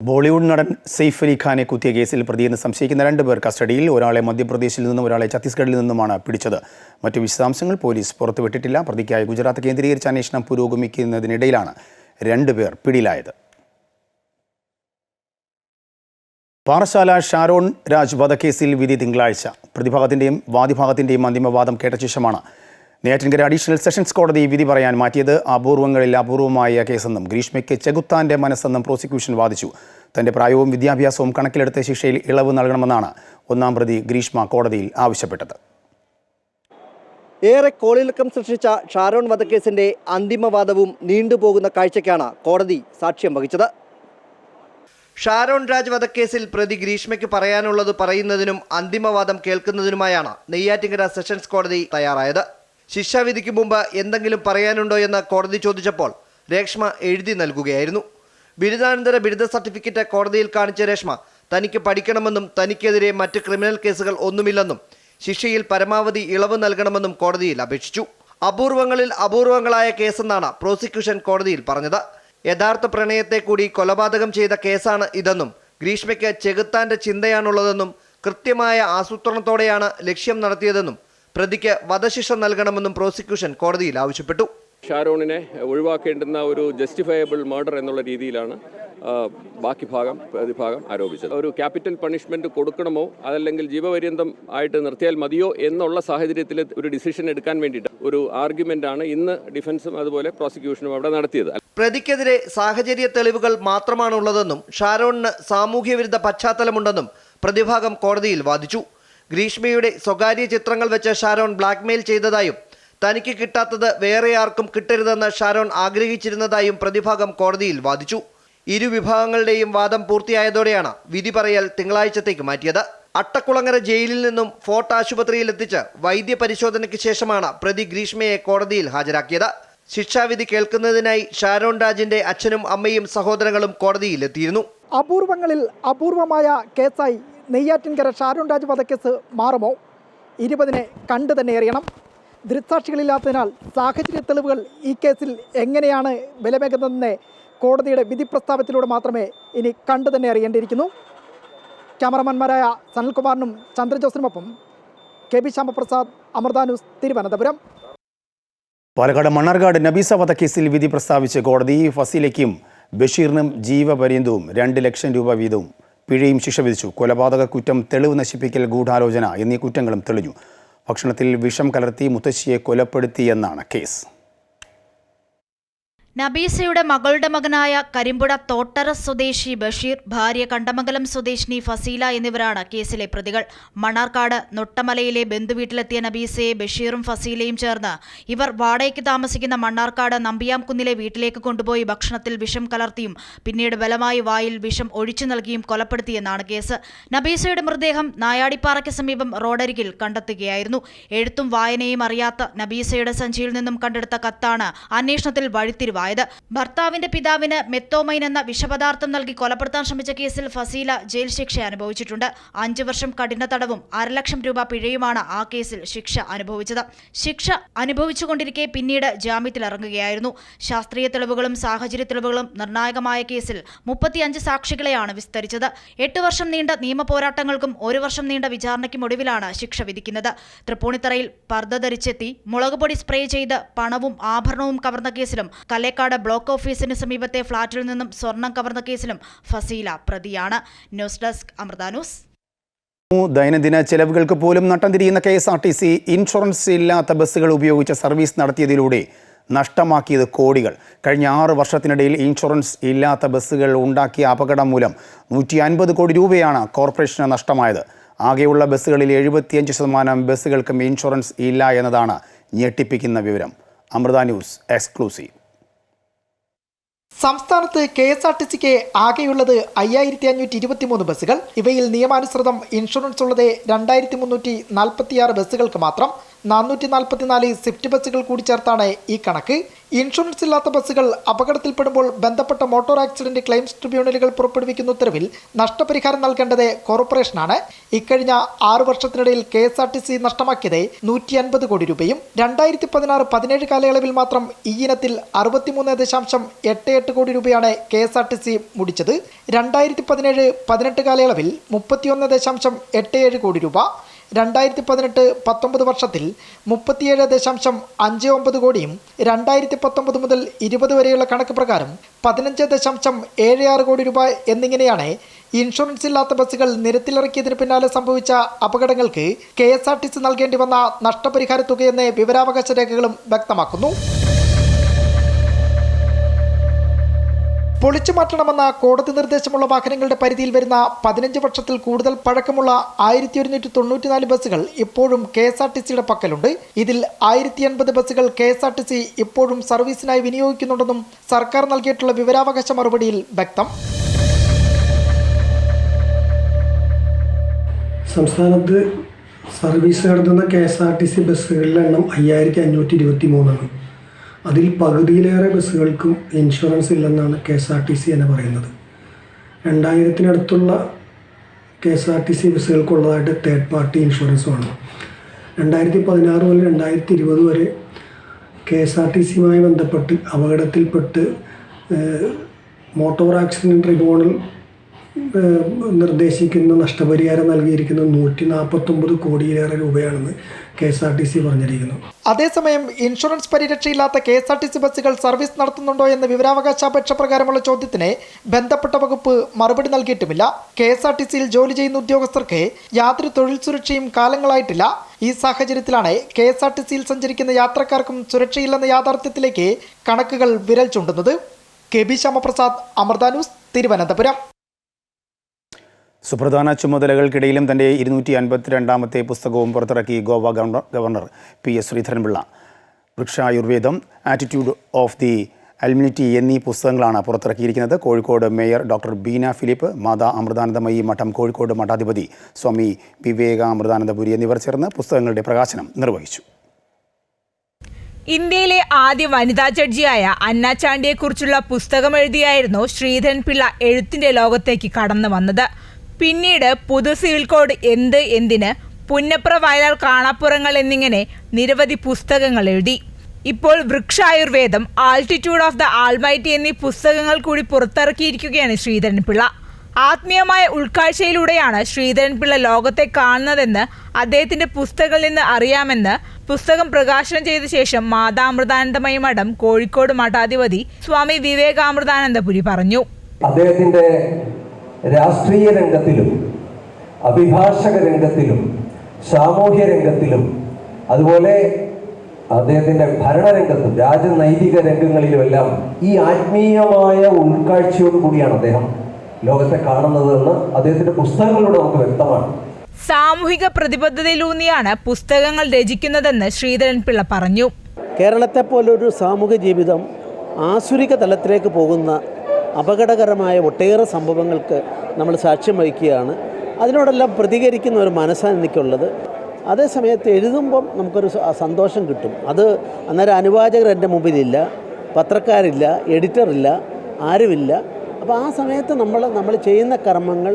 Bollywood നടൻ സെയ്ഫ് അലി ഖാനെ കുത്തിയ കേസിൽ പ്രതിയെന്ന് സംശയിക്കുന്ന രണ്ട് പേർ കസ്റ്റഡിയിൽ. ഒരാളെ മധ്യപ്രദേശിൽ നിന്നും ഒരാളെ ഛത്തീസ്ഗഡിൽ നിന്നുമാണ് പിടിച്ചത്. മറ്റു വിശദാംശങ്ങൾ പോലീസ് പുറത്തുവിട്ടിട്ടില്ല. പ്രതിക്കായി ഗുജറാത്ത് കേന്ദ്രീകരിച്ച അന്വേഷണം പുരോഗമിക്കുന്നതിനിടയിലാണ് രണ്ടുപേർ പിടിയിലായത്. പാറശാല ഷാരോൺ രാജ് വധക്കേസിൽ വിധി തിങ്കളാഴ്ച. പ്രതിഭാഗത്തിന്റെയും വാദിഭാഗത്തിന്റെയും അന്തിമവാദം കേട്ട ശേഷമാണ് നെയ്യാറ്റിൻകര അഡീഷണൽ സെഷൻസ് കോടതി വിധി പറയാൻ മാറ്റിയത് അപൂർവങ്ങളിൽ അപൂർവമായ കേസെന്നും ഗ്രീഷ്മയ്ക്ക് ചെകുത്താന്റെ മനസ്സെന്നും പ്രോസിക്യൂഷൻ വാദിച്ചു. തന്റെ പ്രായവും വിദ്യാഭ്യാസവും കണക്കിലെടുത്ത് ശിക്ഷയിൽ ഇളവ് നൽകണമെന്നാണ് ഒന്നാം പ്രതി ഗ്രീഷ്മ കോടതിയിൽ ആവശ്യപ്പെട്ടത്. ഏറെ കോളിളക്കം സൃഷ്ടിച്ച ഷാരോൺ വധക്കേസിന്റെ അന്തിമവാദവും നീണ്ടുപോകുന്ന കാഴ്ചയ്ക്കാണ് കോടതി സാക്ഷ്യം വഹിച്ചത്. ഷാരോൺ രാജ് വധക്കേസിൽ പ്രതി ഗ്രീഷ്മയ്ക്ക് പറയാനുള്ളത് പറയുന്നതിനും അന്തിമവാദം കേൾക്കുന്നതിനുമായാണ് നെയ്യാറ്റിങ്കര സെഷൻസ് കോടതി തയ്യാറായത്. ശിക്ഷാവിധിക്ക് മുമ്പ് എന്തെങ്കിലും പറയാനുണ്ടോ എന്ന് കോടതി ചോദിച്ചപ്പോൾ രേഷ്മ എഴുതി നൽകുകയായിരുന്നു. ബിരുദാനന്തര ബിരുദ സർട്ടിഫിക്കറ്റ് കോടതിയിൽ കാണിച്ച രേഷ്മ തനിക്ക് പഠിക്കണമെന്നും തനിക്കെതിരെ മറ്റ് ക്രിമിനൽ കേസുകൾ ഒന്നുമില്ലെന്നും ശിക്ഷയിൽ പരമാവധി ഇളവ് നൽകണമെന്നും കോടതിയിൽ അപേക്ഷിച്ചു. അപൂർവങ്ങളിൽ അപൂർവങ്ങളായ കേസെന്നാണ് പ്രോസിക്യൂഷൻ കോടതിയിൽ പറഞ്ഞത്. യഥാർത്ഥ പ്രണയത്തെ കൂടി കൊലപാതകം ചെയ്ത കേസാണ് ഇതെന്നും ഗ്രീഷ്മയ്ക്ക് ചെകുത്താന്റെ ചിന്തയാണുള്ളതെന്നും കൃത്യമായ ആസൂത്രണത്തോടെയാണ് ലക്ഷ്യം നടത്തിയതെന്നും പ്രതിക്ക് വധശിക്ഷ നൽകണമെന്നും പ്രോസിക്യൂഷൻ കോടതിയിൽ ആവശ്യപ്പെട്ടു. ഷാരോണിനെ ഒഴിവാക്കേണ്ടുന്ന ഒരു ജസ്റ്റിഫയബിൾ മർഡർ എന്നുള്ള രീതിയിലാണ് ബാക്കി ഭാഗം പ്രതിഭാഗം ആരോപിച്ചത്. ഒരു ക്യാപിറ്റൽ പണിഷ്മെന്റ് കൊടുക്കണമോ അതല്ലെങ്കിൽ ജീവപര്യന്തം ആയിട്ട് നിർത്തിയാൽ മതിയോ എന്നുള്ള സാഹചര്യത്തിൽ ഒരു ഡിസിഷൻ എടുക്കാൻ വേണ്ടിയിട്ട് ഒരു ആർഗ്യുമെന്റ് ആണ് ഇന്ന് ഡിഫൻസും അതുപോലെ പ്രോസിക്യൂഷനും അവിടെ നടത്തിയത്. പ്രതിക്കെതിരെ സാഹചര്യ തെളിവുകൾ മാത്രമാണുള്ളതെന്നും ഷാരോണിന് സാമൂഹ്യവിരുദ്ധ പശ്ചാത്തലമുണ്ടെന്നും പ്രതിഭാഗം കോടതിയിൽ വാദിച്ചു. ഗ്രീഷ്മയുടെ സ്വകാര്യ ചിത്രങ്ങൾ വെച്ച് ഷാരോൺ ബ്ലാക്ക്മെയിൽ ചെയ്തതായും തനിക്ക് കിട്ടാത്തത് വേറെ ആർക്കും കിട്ടരുതെന്ന് ഷാരോൺ ആഗ്രഹിച്ചിരുന്നതായും പ്രതിഭാഗം കോടതിയിൽ വാദിച്ചു. ഇരു വിഭാഗങ്ങളുടെയും വാദം പൂർത്തിയായതോടെയാണ് വിധി പറയൽ തിങ്കളാഴ്ചത്തേക്ക് മാറ്റിയത്. അട്ടക്കുളങ്ങര ജയിലിൽ നിന്നും ഫോർട്ട് ആശുപത്രിയിൽ എത്തിച്ച് വൈദ്യപരിശോധനയ്ക്ക് ശേഷമാണ് പ്രതി ഗ്രീഷ്മയെ കോടതിയിൽ ഹാജരാക്കിയത്. ശിക്ഷാവിധി കേൾക്കുന്നതിനായി ഷാരോൺ രാജിന്റെ അച്ഛനും അമ്മയും സഹോദരങ്ങളും കോടതിയിൽ എത്തിയിരുന്നു അപൂർവങ്ങളിൽ അപൂർവമായ കേസായി നെയ്യാറ്റിൻകര ഷാരൂൺ രാജ് വധക്കേസ് മാറുമോ? ഇരുപതിനെ കണ്ടു തന്നെ എറിയണം. ദൃക്സാക്ഷികളില്ലാത്തതിനാൽ സാഹചര്യ തെളിവുകൾ ഈ കേസിൽ എങ്ങനെയാണ് ബലമേകുന്നതെന്ന് കോടതിയുടെ വിധി പ്രസ്താവത്തിലൂടെ മാത്രമേ ഇനി കണ്ടു തന്നെ അറിയേണ്ടിയിരിക്കുന്നു. ക്യാമറമാൻമാരായ സനൽകുമാറിനും ചന്ദ്രജോസിനുമൊപ്പം K B Shyamaprasad Amrita News Thiruvananthapuram. Palakkad Mannarkkad Nabeesa വധക്കേസിൽ വിധി പ്രസ്താവിച്ച് കോടതി ഫസീലയ്ക്കും ബഷീറിനും ജീവപര്യന്തവും രണ്ട് ലക്ഷം രൂപ വീതവും. പിഴയും ശിക്ഷ വിധിച്ചു. കൊലപാതക കുറ്റം തെളിവ് നശിപ്പിക്കൽ ഗൂഢാലോചന എന്നീ കുറ്റങ്ങളും തെളിഞ്ഞു. ഭക്ഷണത്തിൽ വിഷം കലർത്തി മുത്തശ്ശിയെ കൊലപ്പെടുത്തിയെന്നാണ് കേസ്. നബീസയുടെ മകളുടെ മകനായ കരിമ്പുഴ തോട്ടറ സ്വദേശി ബഷീർ ഭാര്യ കണ്ടമംഗലം സ്വദേശിനി ഫസീല എന്നിവരാണ് കേസിലെ പ്രതികൾ. മണ്ണാർക്കാട് നൊട്ടമലയിലെ ബന്ധുവീട്ടിലെത്തിയ നബീസയെ ബഷീറും ഫസീലയും ചേർന്ന് ഇവർ വാടകയ്ക്ക് താമസിക്കുന്ന മണ്ണാർക്കാട് നമ്പിയാംകുന്നിലെ വീട്ടിലേക്ക് കൊണ്ടുപോയി ഭക്ഷണത്തിൽ വിഷം കലർത്തിയും പിന്നീട് ബലമായി വായിൽ വിഷം ഒഴിച്ചു നൽകിയും കൊലപ്പെടുത്തിയെന്നാണ് കേസ്. നബീസയുടെ മൃതദേഹം നായാടിപ്പാറയ്ക്ക് സമീപം റോഡരികിൽ കണ്ടെത്തുകയായിരുന്നു. എഴുത്തും വായനയും അറിയാത്ത നബീസയുടെ സഞ്ചിയിൽ നിന്നും കണ്ടെടുത്ത കത്താണ് അന്വേഷണത്തിൽ വഴിത്തിരിവായത് ഭർത്താവിന്റെ പിതാവിന് മെത്തോമൈൻ എന്ന വിഷപദാർത്ഥം നൽകി കൊലപ്പെടുത്താൻ ശ്രമിച്ച കേസിൽ ഫസീല ജയിൽ ശിക്ഷ അനുഭവിച്ചിട്ടുണ്ട്. അഞ്ചു വർഷം കഠിന തടവും അരലക്ഷം രൂപ പിഴയുമാണ് ആ കേസിൽ ശിക്ഷ അനുഭവിച്ചത്. ശിക്ഷ അനുഭവിച്ചുകൊണ്ടിരിക്കെ പിന്നീട് ജാമ്യത്തിലിറങ്ങുകയായിരുന്നു. ശാസ്ത്രീയ തെളിവുകളും സാഹചര്യ തെളിവുകളും നിർണായകമായ കേസിൽ മുപ്പത്തിയഞ്ച് സാക്ഷികളെയാണ് വിസ്തരിച്ചത്. എട്ട് വർഷം നീണ്ട നിയമ പോരാട്ടങ്ങൾക്കും ഒരു വർഷം നീണ്ട വിചാരണയ്ക്കും ഒടുവിലാണ് ശിക്ഷ വിധിക്കുന്നത്. തൃപ്പൂണിത്തറയിൽ പർദ്ദ ധരിച്ചെത്തി മുളകുപൊടി സ്പ്രേ ചെയ്ത് പണവും ആഭരണവും കവർന്ന കേസിലും കല്ലേക്കാട് പാലേക്കാട് ബ്ലോക്ക് ഓഫീസിന് സമീപത്തെ ഫ്ളാറ്റിൽ നിന്നും സ്വർണം കവർന്ന കേസിലും ഫസീല പ്രതിയാണ്. News desk Amrita News. ദൈനംദിന ചെലവുകൾക്ക് പോലും നട്ടം തിരിയുന്ന K S R T C insurance ഇല്ലാത്ത ബസ്സുകൾ ഉപയോഗിച്ച് സർവീസ് നടത്തിയതിലൂടെ നഷ്ടമാക്കിയത് കോടികൾ. കഴിഞ്ഞ ആറ് വർഷത്തിനിടയിൽ ഇൻഷുറൻസ് ഇല്ലാത്ത ബസ്സുകൾ ഉണ്ടാക്കിയ അപകടം മൂലം നൂറ്റി അൻപത് കോടി രൂപയാണ് കോർപ്പറേഷന് നഷ്ടമായത്. ആകെയുള്ള ബസ്സുകളിൽ എഴുപത്തിയഞ്ച് ശതമാനം ബസ്സുകൾക്കും ഇൻഷുറൻസ് ഇല്ല എന്നതാണ് ഞെട്ടിപ്പിക്കുന്ന വിവരം. Amrita News exclusive. സംസ്ഥാനത്ത് കെ എസ് ആർ ടി സിക്ക് ആകെയുള്ളത് അയ്യായിരത്തി അഞ്ഞൂറ്റി ഇരുപത്തിമൂന്ന് ബസ്സുകൾ. ഇവയിൽ നിയമാനുസൃതം ഇൻഷുറൻസ് ഉള്ളത് രണ്ടായിരത്തി മുന്നൂറ്റി നാൽപ്പത്തിയാറ് ബസ്സുകൾക്ക് മാത്രം നാനൂറ്റി നാൽപ്പത്തിനാല് സ്വിഫ്റ്റ് ബസ്സുകൾ കൂടി ചേർത്താണ് ഈ കണക്ക്. ഇൻഷുറൻസ് ഇല്ലാത്ത ബസ്സുകൾ അപകടത്തിൽപ്പെടുമ്പോൾ ബന്ധപ്പെട്ട മോട്ടോർ ആക്സിഡന്റ് ക്ലെയിംസ് ട്രിബ്യൂണലുകൾ പുറപ്പെടുവിക്കുന്ന ഉത്തരവിൽ നഷ്ടപരിഹാരം നൽകേണ്ടത് കോർപ്പറേഷനാണ്. ഇക്കഴിഞ്ഞ ആറ് വർഷത്തിനിടയിൽ K S R T C നഷ്ടമാക്കിയത് നൂറ്റി അൻപത് കോടി രൂപയും രണ്ടായിരത്തി പതിനാറ് പതിനേഴ് കാലയളവിൽ മാത്രം ഈ ഇനത്തിൽ അറുപത്തിമൂന്ന് ദശാംശം എട്ട് എട്ട് കോടി രൂപയാണ് K S R T C മുടിച്ചത്. രണ്ടായിരത്തി പതിനേഴ് പതിനെട്ട് കാലയളവിൽ മുപ്പത്തിയൊന്ന് ദശാംശം എട്ട് ഏഴ് കോടി രൂപ രണ്ടായിരത്തി പതിനെട്ട് പത്തൊമ്പത് വർഷത്തിൽ മുപ്പത്തിയേഴ് ദശാംശം അഞ്ച് ഒമ്പത് കോടിയും രണ്ടായിരത്തി പത്തൊമ്പത് മുതൽ ഇരുപത് വരെയുള്ള കണക്ക് പ്രകാരം പതിനഞ്ച് ദശാംശം ഏഴ് ആറ് കോടി രൂപ എന്നിങ്ങനെയാണ് ഇൻഷുറൻസ് ഇല്ലാത്ത ബസ്സുകൾ നിരത്തിലിറക്കിയതിന് പിന്നാലെ സംഭവിച്ച അപകടങ്ങൾക്ക് K S R T C നൽകേണ്ടി വന്ന നഷ്ടപരിഹാര തുകയെന്ന് വിവരാവകാശ രേഖകളും വ്യക്തമാക്കുന്നു. പൊളിച്ചു മാറ്റണമെന്ന കോടതി നിർദ്ദേശമുള്ള വാഹനങ്ങളുടെ പരിധിയിൽ വരുന്ന പതിനഞ്ച് വർഷത്തിൽ കൂടുതൽ പഴക്കമുള്ള ആയിരത്തി ഒരുന്നൂറ്റി തൊണ്ണൂറ്റിനാല് ബസ്സുകൾ ഇപ്പോഴും കെ എസ് ആർ ടി സിയുടെ പക്കലുണ്ട്. ഇതിൽ ആയിരത്തി എൺപത് ബസ്സുകൾ K S R T C ഇപ്പോഴും സർവീസിനായി വിനിയോഗിക്കുന്നുണ്ടെന്നും സർക്കാർ നൽകിയിട്ടുള്ള വിവരാവകാശ മറുപടിയിൽ വ്യക്തം. സംസ്ഥാനത്ത് സർവീസ് നടത്തുന്ന K S R T C ബസ്സുകളുടെ എണ്ണം അയ്യായിരത്തി അഞ്ഞൂറ്റി ഇരുപത്തി മൂന്നാണ് അതിൽ പകുതിയിലേറെ ബസ്സുകൾക്കും ഇൻഷുറൻസ് ഇല്ലെന്നാണ് K S R T C എന്ന് പറയുന്നത്. രണ്ടായിരത്തിനടുത്തുള്ള K S R T C ബസ്സുകൾക്കുള്ളതായിട്ട് third party ഇൻഷുറൻസുമാണ് രണ്ടായിരത്തി പതിനാറ് മുതൽ രണ്ടായിരത്തി ഇരുപത് വരെ കെ എസ് ആർ ടി സിയുമായി ബന്ധപ്പെട്ട് അപകടത്തിൽപ്പെട്ട് മോട്ടോർ ആക്സിഡന്റ് ട്രിബ്യൂണൽ നിർദ്ദേശിക്കുന്ന നഷ്ടപരിഹാരം നൽകിയിരിക്കുന്ന നൂറ്റി നാൽപ്പത്തൊമ്പത് കോടിയിലേറെ രൂപയാണെന്ന് K S R T C പറഞ്ഞിരിക്കുന്നു. അതേസമയം insurance പരിരക്ഷയില്ലാത്ത K S R T C ബസ്സുകൾ സർവീസ് നടത്തുന്നുണ്ടോ എന്ന വിവരാവകാശാപേക്ഷ പ്രകാരമുള്ള ചോദ്യത്തിന് ബന്ധപ്പെട്ട വകുപ്പ് മറുപടി നൽകിയിട്ടുമില്ല. കെ എസ് ആർ ടി സിയിൽ ജോലി ചെയ്യുന്ന ഉദ്യോഗസ്ഥർക്ക് യാതൊരു തൊഴിൽ സുരക്ഷയും കാലങ്ങളായിട്ടില്ല. ഈ സാഹചര്യത്തിലാണ് കെ എസ് ആർ ടി സിയിൽ സഞ്ചരിക്കുന്ന യാത്രക്കാർക്കും സുരക്ഷയില്ലെന്ന യാഥാർത്ഥ്യത്തിലേക്ക് കണക്കുകൾ വിരൽ ചൂണ്ടുന്നത്. K B Shyamaprasad Amrita news Thiruvananthapuram. സുപ്രധാന ചുമതലകൾക്കിടയിലും തന്റെ ഇരുന്നൂറ്റി അൻപത്തിരണ്ടാമത്തെ പുസ്തകവും പുറത്തിറക്കി Goa governor P S Sreedharan Pillai. Vrikshayurvedam attitude of the almighty എന്നീ പുസ്തകങ്ങളാണ് പുറത്തിറക്കിയിരിക്കുന്നത്. Kozhikode mayor doctor Beena Philip Mata Amritanandamayi Math Kozhikode മഠാധിപതി സ്വാമി വിവേകാമൃതാനന്ദപുരി എന്നിവർ ചേർന്ന് പുസ്തകങ്ങളുടെ പ്രകാശനം നിർവഹിച്ചു. ഇന്ത്യയിലെ ആദ്യ വനിതാ ജഡ്ജിയായ അന്ന ചാണ്ടിയെക്കുറിച്ചുള്ള പുസ്തകം എഴുതിയായിരുന്നു ശ്രീധരൻ പിള്ള എഴുത്തിന്റെ ലോകത്തേക്ക് കടന്നു വന്നത്. പിന്നീട് പുതു സിവിൽ കോഡ് എന്ത് എന്തിന് പുന്നപ്ര വയലാർ കാണാപ്പുറങ്ങൾ എന്നിങ്ങനെ നിരവധി പുസ്തകങ്ങൾ എഴുതി. ഇപ്പോൾ Vrikshayurvedam altitude of the almighty എന്നീ പുസ്തകങ്ങൾ കൂടി പുറത്തിറക്കിയിരിക്കുകയാണ് ശ്രീധരൻ പിള്ള ആത്മീയമായ ഉൾക്കാഴ്ചയിലൂടെയാണ് ശ്രീധരൻ പിള്ള ലോകത്തെ കാണുന്നതെന്ന് അദ്ദേഹത്തിന്റെ പുസ്തകങ്ങളിൽ നിന്ന് അറിയാമെന്ന് പുസ്തകം പ്രകാശനം ചെയ്ത ശേഷം മാതാമൃതാനന്ദമയി മഠം കോഴിക്കോട് മഠാധിപതി സ്വാമി വിവേകാമൃതാനന്ദപുരി പറഞ്ഞു. അദ്ദേഹത്തിന്റെ രാഷ്ട്രീയ രംഗത്തിലും അഭിഭാഷക രംഗത്തിലും സാമൂഹ്യ രംഗത്തിലും അതുപോലെ അദ്ദേഹത്തിന്റെ ഭരണരംഗത്തും രാജനൈതിക രംഗങ്ങളിലുമെല്ലാം ഈ ആത്മീയമായ ഉൾക്കാഴ്ചയോട് കൂടിയാണ് അദ്ദേഹം ലോകത്തെ കാണുന്നതെന്ന് അദ്ദേഹത്തിന്റെ പുസ്തകങ്ങളിലൂടെ നമുക്ക് വ്യക്തമാണ്. സാമൂഹിക പ്രതിബദ്ധതയിലൂന്നിയാണ് പുസ്തകങ്ങൾ രചിക്കുന്നതെന്ന് ശ്രീധരൻ പിള്ള പറഞ്ഞു. കേരളത്തെ പോലൊരു സാമൂഹ്യ ജീവിതം ആസുരിക തലത്തിലേക്ക് പോകുന്ന അപകടകരമായ ഒട്ടേറെ സംഭവങ്ങൾക്ക് നമ്മൾ സാക്ഷ്യം വഹിക്കുകയാണ്. അതിനോടെല്ലാം പ്രതികരിക്കുന്ന ഒരു മനസ്സാണ് എനിക്കുള്ളത്. അതേ സമയത്ത് എഴുതുമ്പം നമുക്കൊരു സന്തോഷം കിട്ടും. അത് അന്നേരം അനുവാചകർ എന്റെ മുമ്പിലില്ല പത്രക്കാരില്ല എഡിറ്ററില്ല ആരുമില്ല. അപ്പോൾ ആ സമയത്ത് നമ്മൾ നമ്മൾ ചെയ്യുന്ന കർമ്മങ്ങൾ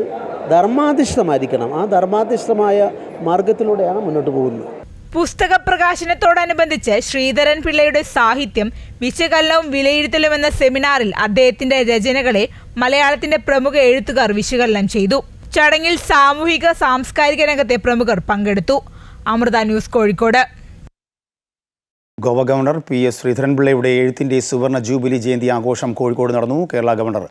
ധർമാധിഷ്ഠമായിരിക്കണം ആ ധർമാധിഷ്ഠമായ മാർഗത്തിലൂടെയാണ് മുന്നോട്ട് പോകുന്നത്. പുസ്തക പ്രകാശനത്തോടനുബന്ധിച്ച് ശ്രീധരൻ പിള്ളയുടെ സാഹിത്യം വിശകലനവും വിലയിരുത്തലും എന്ന സെമിനാറിൽ അദ്ദേഹത്തിന്റെ രചനകളെ മലയാളത്തിന്റെ പ്രമുഖ എഴുത്തുകാർ വിശകലനം ചെയ്തു. ചടങ്ങിൽ സാമൂഹിക സാംസ്കാരിക രംഗത്തെ പ്രമുഖർ പങ്കെടുത്തു. Amrita news Kozhikode. Goa governor P S ശ്രീധരൻപിള്ളയുടെ എഴുത്തിന്റെ സുവർണ ജൂബിലി ജയന്തി ആഘോഷം കോഴിക്കോട് നടന്നു. കേരള ഗവർണർ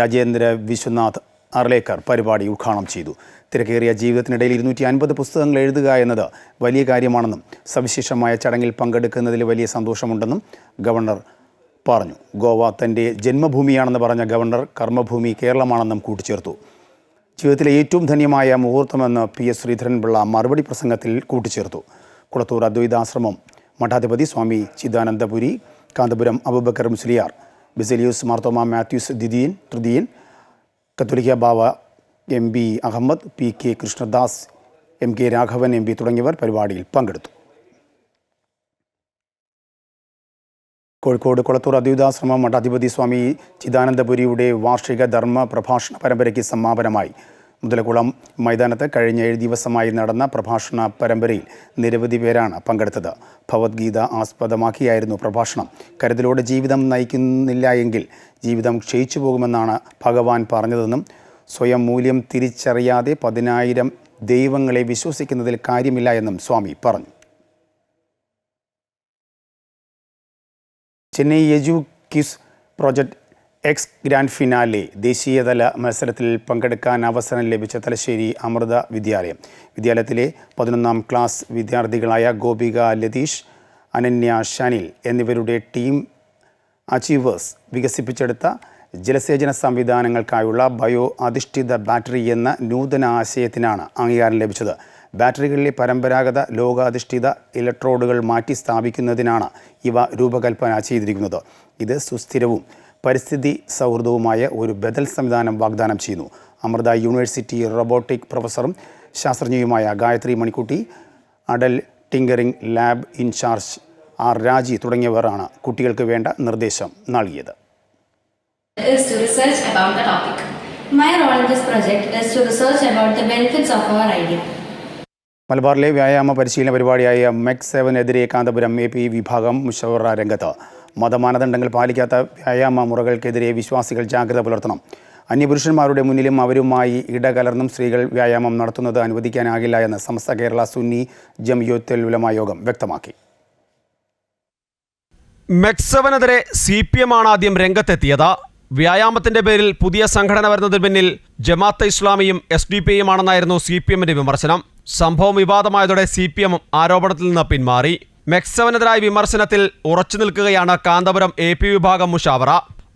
രാജേന്ദ്ര വിശ്വനാഥ് അർലേക്കർ പരിപാടി ഉദ്ഘാടനം ചെയ്തു. തിരക്കേറിയ ജീവിതത്തിനിടയിൽ ഇരുന്നൂറ്റി അൻപത് പുസ്തകങ്ങൾ എഴുതുക എന്നത് വലിയ കാര്യമാണെന്നും സവിശേഷമായ ചടങ്ങിൽ പങ്കെടുക്കുന്നതിൽ വലിയ സന്തോഷമുണ്ടെന്നും ഗവർണർ പറഞ്ഞു. ഗോവ തന്റെ ജന്മഭൂമിയാണെന്ന് പറഞ്ഞ ഗവർണർ കർമ്മഭൂമി കേരളമാണെന്നും കൂട്ടിച്ചേർത്തു. ജീവിതത്തിലെ ഏറ്റവും ധന്യമായ മുഹൂർത്തമെന്ന് പി എസ് ശ്രീധരൻപിള്ള മറുപടി പ്രസംഗത്തിൽ കൂട്ടിച്ചേർത്തു. കുളത്തൂർ അദ്വൈതാശ്രമം മഠാധിപതി സ്വാമി ചിദാനന്ദപുരി കാന്തപുരം അബുബക്കർ മുസ്ലിയാർ ബിസലിയൂസ് മാർത്തോമ മാത്യൂസ് ദിദീൻ തൃതീയൻ കത്തോലിക്ക ബാവ M B Ahammed P K Krishnadas M K Raghavan M P തുടങ്ങിയവർ പരിപാടിയിൽ പങ്കെടുത്തു. കോഴിക്കോട് കൊളത്തൂർ അദ്വൈതാശ്രമം മഠാധിപതി സ്വാമി ചിദാനന്ദപുരിയുടെ വാർഷിക ധർമ്മ പ്രഭാഷണ പരമ്പരയ്ക്ക് സമാപനമായി. മുതലക്കുളം മൈതാനത്ത് കഴിഞ്ഞ ഏഴ് ദിവസമായി നടന്ന പ്രഭാഷണ പരമ്പരയിൽ നിരവധി പേരാണ് പങ്കെടുത്തത്. ഭഗവത്ഗീത ആസ്പദമാക്കിയായിരുന്നു പ്രഭാഷണം. കരുതലോടെ ജീവിതം നയിക്കുന്നില്ല എങ്കിൽ ജീവിതം ക്ഷയിച്ചു പോകുമെന്നാണ് ഭഗവാൻ പറഞ്ഞതെന്നും സ്വയം മൂല്യം തിരിച്ചറിയാതെ പതിനായിരം ദൈവങ്ങളെ വിശ്വസിക്കുന്നതിൽ കാര്യമില്ല എന്നും സ്വാമി പറഞ്ഞു. ചെന്നൈ യജു കിസ് പ്രോജക്റ്റ് എക്സ് ഗ്രാൻഡ് ഫിനാലെ ദേശീയതല മത്സരത്തിൽ പങ്കെടുക്കാൻ അവസരം ലഭിച്ച തലശ്ശേരി അമൃത വിദ്യാലയം. വിദ്യാലയത്തിലെ പതിനൊന്നാം ക്ലാസ് വിദ്യാർത്ഥികളായ ഗോപിക ലതീഷ് അനന്യ ഷനിൽ എന്നിവരുടെ ടീം അച്ചീവേഴ്സ് വികസിപ്പിച്ചെടുത്ത ജലസേചന സംവിധാനങ്ങൾക്കായുള്ള ബയോ അധിഷ്ഠിത ബാറ്ററി എന്ന നൂതന ആശയത്തിനാണ് അംഗീകാരം ലഭിച്ചത്. ബാറ്ററികളിലെ പരമ്പരാഗത ലോകാധിഷ്ഠിത ഇലക്ട്രോഡുകൾ മാറ്റി സ്ഥാപിക്കുന്നതിനാണ് ഇവ രൂപകൽപ്പന ചെയ്തിരിക്കുന്നത്. ഇത് സുസ്ഥിരവും പരിസ്ഥിതി സൗഹൃദവുമായ ഒരു ബദൽ സംവിധാനം വാഗ്ദാനം ചെയ്യുന്നു. അമൃത യൂണിവേഴ്സിറ്റി റോബോട്ടിക് പ്രൊഫസറും ശാസ്ത്രജ്ഞയുമായ Gayathri Manikkutty Atal tinkering lab incharge R Raji തുടങ്ങിയവരാണ് കുട്ടികൾക്ക് വേണ്ട നിർദ്ദേശം നൽകിയത്. Is to research about the topic. My role in this project is to research about the benefits of our idea. മലബാറിലെ വ്യായാമ പരിശീലന പരിപാടിയായ മെക് സെവനെതിരെ കാന്തപുരം എ പി വിഭാഗം മുഷവറ രംഗത്ത് മതമാനദണ്ഡങ്ങൾ പാലിക്കാത്ത വ്യായാമ മുറകൾക്കെതിരെ വിശ്വാസികൾ ജാഗ്രത പുലർത്തണം അന്യപുരുഷന്മാരുടെ മുന്നിലും അവരുമായി ഇടകലർന്നും സ്ത്രീകൾ വ്യായാമം നടത്തുന്നത് അനുവദിക്കാനാകില്ല എന്ന് സമസ്ത കേരള സുന്നി ജംയോത്തുൽ ഉലമ യോഗം വ്യക്തമാക്കി മെക്സവനെതിരെ സി പി എം ആണ് ആദ്യം രംഗത്തെത്തിയത് വ്യായാമത്തിന്റെ പേരിൽ പുതിയ സംഘടന വരുന്നതിന് പിന്നിൽ ജമാഅത്ത് ഇസ്ലാമിയും എസ് ഡി പി ഐയുമാണെന്നായിരുന്നു സി പി എമ്മിന്റെ വിമർശനം. സംഭവം വിവാദമായതോടെ സി പി എം ആരോപണത്തിൽ നിന്ന് പിന്മാറി. മെക്സവനെതിരായ വിമർശനത്തിൽ ഉറച്ചു നിൽക്കുകയാണ് കാന്തപുരം എ പി വിഭാഗം മുഷാവറ.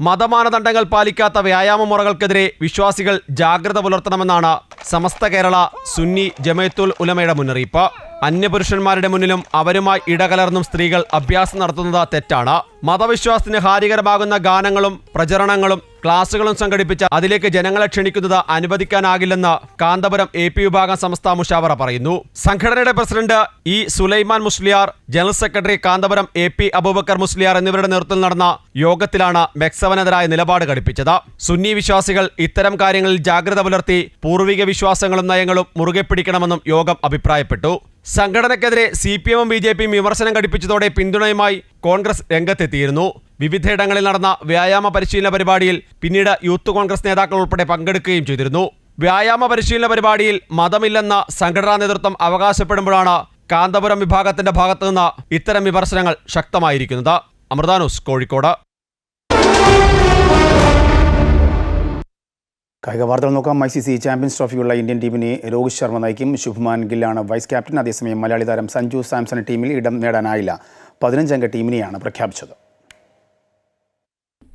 മതമാനദണ്ഡങ്ങൾ പാലിക്കാത്ത വ്യായാമ മുറകൾക്കെതിരെ വിശ്വാസികൾ ജാഗ്രത പുലർത്തണമെന്നാണ് സമസ്ത കേരള സുന്നി ജമയത്തുൽ ഉലമയുടെ മുന്നറിയിപ്പ്. അന്യപുരുഷന്മാരുടെ മുന്നിലും അവരുമായി ഇടകലർന്നും സ്ത്രീകൾ അഭ്യാസം നടത്തുന്നത് തെറ്റാണ്. മതവിശ്വാസത്തിന് ഹാനികരമാകുന്ന ഗാനങ്ങളും പ്രചരണങ്ങളും ക്ലാസുകളും സംഘടിപ്പിച്ച് അതിലേക്ക് ജനങ്ങളെ ക്ഷണിക്കുന്നത് അനുവദിക്കാനാകില്ലെന്ന് കാന്തപുരം എ പി വിഭാഗം സംസ്ഥാന മുഷാവറ പറയുന്നു. സംഘടനയുടെ president E Sulaiman Musliyar general secretary Kanthapuram A P Aboobacker Musliyar എന്നിവരുടെ നേതൃത്വത്തിൽ നടന്ന യോഗത്തിലാണ് മെക്സവനെതിരായ നിലപാട് ഘടിപ്പിച്ചത്. സുന്നി വിശ്വാസികൾ ഇത്തരം കാര്യങ്ങളിൽ ജാഗ്രത പുലർത്തി പൂർവിക വിശ്വാസങ്ങളും നയങ്ങളും മുറുകെ പിടിക്കണമെന്നും യോഗം അഭിപ്രായപ്പെട്ടു. സംഘടനയ്ക്കെതിരെ സി പി എമ്മും ബി ജെ പിയും വിമർശനം ഘടിപ്പിച്ചതോടെ പിന്തുണയുമായി കോൺഗ്രസ് രംഗത്തെത്തിയിരുന്നു. വിവിധയിടങ്ങളിൽ നടന്ന വ്യായാമ പരിശീലന പരിപാടിയിൽ പിന്നീട് യൂത്ത് കോൺഗ്രസ് നേതാക്കൾ ഉൾപ്പെടെ പങ്കെടുക്കുകയും ചെയ്തിരുന്നു. വ്യായാമ പരിശീലന പരിപാടിയിൽ മതമില്ലെന്ന സംഘടനാ നേതൃത്വം അവകാശപ്പെടുമ്പോഴാണ് കാന്തപുരം വിഭാഗത്തിന്റെ ഭാഗത്തു നിന്ന് ഇത്തരം വിമർശനങ്ങൾ ശക്തമായിരിക്കുന്നത്. അമൃതാനൂസ് കോഴിക്കോട്. കായിക വാർത്തകൾ നോക്കാം. ഐ സി സി ചാമ്പ്യൻസ് ട്രോഫിയുള്ള ഇന്ത്യൻ ടീമിനെ രോഹിത് ശർമ്മ നയിക്കും. ശുഭ്മാൻ ഗില്ലാണ് വൈസ് ക്യാപ്റ്റൻ. അതേസമയം മലയാളി താരം സഞ്ജു സാംസൺ ടീമിൽ ഇടം നേടാനായില്ല. പതിനഞ്ചംഗ ടീമിനെയാണ് പ്രഖ്യാപിച്ചത്.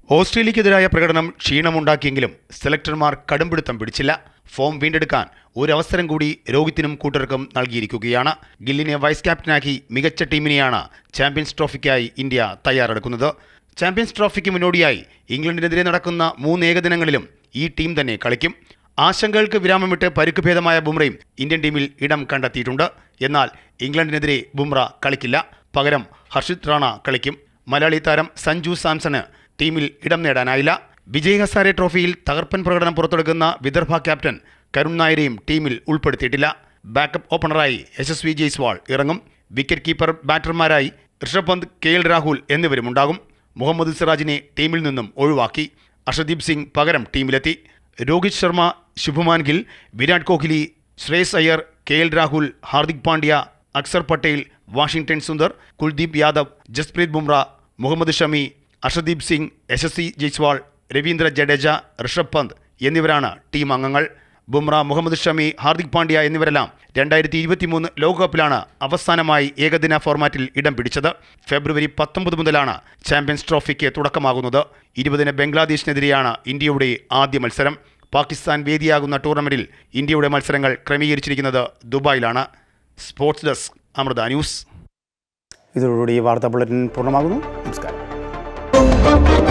ഓസ്ട്രേലിയക്കെതിരായ പ്രകടനം ക്ഷീണമുണ്ടാക്കിയെങ്കിലും സെലക്ടർമാർ കടുംപിടുത്തം പിടിച്ചില്ല. ഫോം വീണ്ടെടുക്കാൻ ഒരവസരം കൂടി രോഹിത്തിനും കൂട്ടർക്കും നൽകിയിരിക്കുകയാണ്. ഗില്ലിനെ വൈസ് ക്യാപ്റ്റനാക്കി മികച്ച ടീമിനെയാണ് ചാമ്പ്യൻസ് ട്രോഫിക്കായി ഇന്ത്യ തയ്യാറെടുക്കുന്നത്. ചാമ്പ്യൻസ് ട്രോഫിക്ക് മുന്നോടിയായി ഇംഗ്ലണ്ടിനെതിരെ നടക്കുന്ന മൂന്ന് ഏകദിനങ്ങളിലും ഈ ടീം തന്നെ കളിക്കും. ആശങ്കകൾക്ക് വിരാമമിട്ട് പരുക്ക് ഭേദമായ ബുംറയും ഇന്ത്യൻ ടീമിൽ ഇടം കണ്ടെത്തിയിട്ടുണ്ട്. എന്നാൽ ഇംഗ്ലണ്ടിനെതിരെ ബുംറ കളിക്കില്ല. പകരം ഹർഷിത് റാണ കളിക്കും. മലയാളി താരം സഞ്ജു സാംസണ് ടീമിൽ ഇടം നേടാനായില്ല. വിജയ് ഹസാരെ ട്രോഫിയിൽ തകർപ്പൻ പ്രകടനം പുറത്തെടുക്കുന്ന വിദർഭ ക്യാപ്റ്റൻ കരുൺ നായരെയും ടീമിൽ ഉൾപ്പെടുത്തിയിട്ടില്ല. ബാക്കപ്പ് ഓപ്പണറായി യശസ്വി ജയ്സ്വാൾ ഇറങ്ങും. വിക്കറ്റ് കീപ്പർ ബാറ്റർമാരായി ഋഷഭ് പന്ത് കെ എൽ രാഹുൽ എന്നിവരുമുണ്ടാകും. മുഹമ്മദ് സിറാജിനെ ടീമിൽ നിന്നും ഒഴിവാക്കി. അർഷദീപ് സിംഗ് പകരം ടീമിലെത്തി. Rohit Sharma Shubman Gill Virat Kohli Shreyas Iyer K L Rahul Hardik Pandya Axar Patel Washington Sundar Kuldeep Yadav Jasprit Bumrah Mohammed Shami Arshdeep Singh Yashasvi Jaiswal Ravindra Jadeja Rishabh Pant എന്നിവരാണ് team അംഗങ്ങൾ. ബുംറ മുഹമ്മദ് ഷമി ഹാർദിക് പാണ്ഡ്യ എന്നിവരെല്ലാം രണ്ടായിരത്തി ഇരുപത്തിമൂന്ന് ലോകകപ്പിലാണ് അവസാനമായി ഏകദിന ഫോർമാറ്റിൽ ഇടം പിടിച്ചത്. ഫെബ്രുവരി പത്തൊമ്പത് മുതലാണ് ചാമ്പ്യൻസ് ട്രോഫിക്ക് തുടക്കമാകുന്നത്. ഇരുപതിന് ബംഗ്ലാദേശിനെതിരെയാണ് ഇന്ത്യയുടെ ആദ്യ മത്സരം. പാകിസ്ഥാൻ വേദിയാകുന്ന ടൂർണമെന്റിൽ ഇന്ത്യയുടെ മത്സരങ്ങൾ ക്രമീകരിച്ചിരിക്കുന്നത് ദുബായിലാണ്. Sports desk Amrita news. ഇതോടുകൂടി വാർത്താ ബുള്ളറ്റിൻ പൂർണമാകുന്നു. നമസ്കാരം. Thank you.